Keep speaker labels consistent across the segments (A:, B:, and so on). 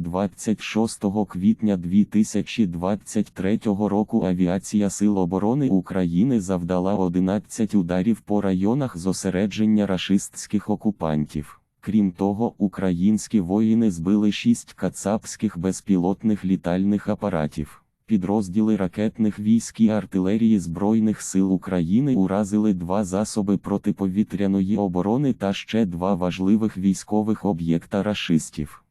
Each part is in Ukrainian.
A: 26 квітня 2023 року Авіація Сил оборони України завдала 11 ударів по районах зосередження рашистських окупантів. Крім того, українські воїни збили 6 кацапських безпілотних літальних апаратів. Підрозділи ракетних військ і артилерії Збройних сил України уразили два засоби протиповітряної оборони та ще два важливих військових об'єкта рашистів.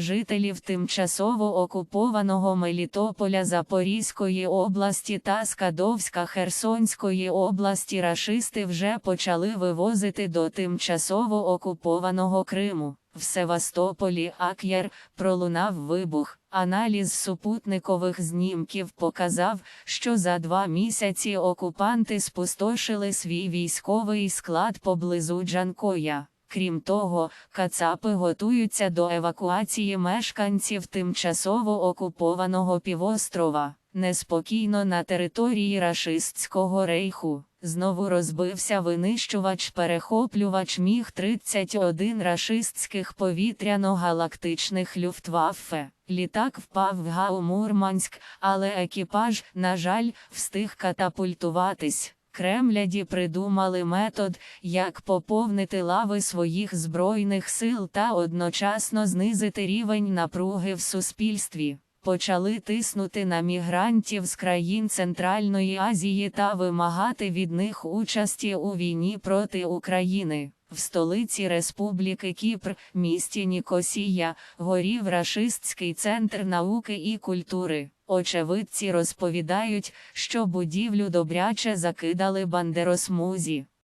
B: Жителів тимчасово окупованого Мелітополя Запорізької області та Скадовська Херсонської області рашисти вже почали вивозити до тимчасово окупованого Криму. В Севастополі Ак'яр пролунав вибух. Аналіз супутникових знімків показав, що за два місяці окупанти спустошили свій військовий склад поблизу Джанкоя. Крім того, кацапи готуються до евакуації мешканців тимчасово окупованого півострова. Неспокійно на території рашистського рейху. Знову розбився винищувач-перехоплювач Міг-31 рашистських повітряно-галактичних Люфтваффе. Літак впав в Гау Мурманськ, але екіпаж, на жаль, встиг катапультуватись. Кремляді придумали метод, як поповнити лави своїх збройних сил та одночасно знизити рівень напруги в суспільстві. Почали тиснути на мігрантів з країн Центральної Азії та вимагати від них участі у війні проти України. В столиці Республіки Кіпр, місті Нікосія, горів рашистський центр науки і культури. Очевидці розповідають, що будівлю добряче закидали бандеросмузі.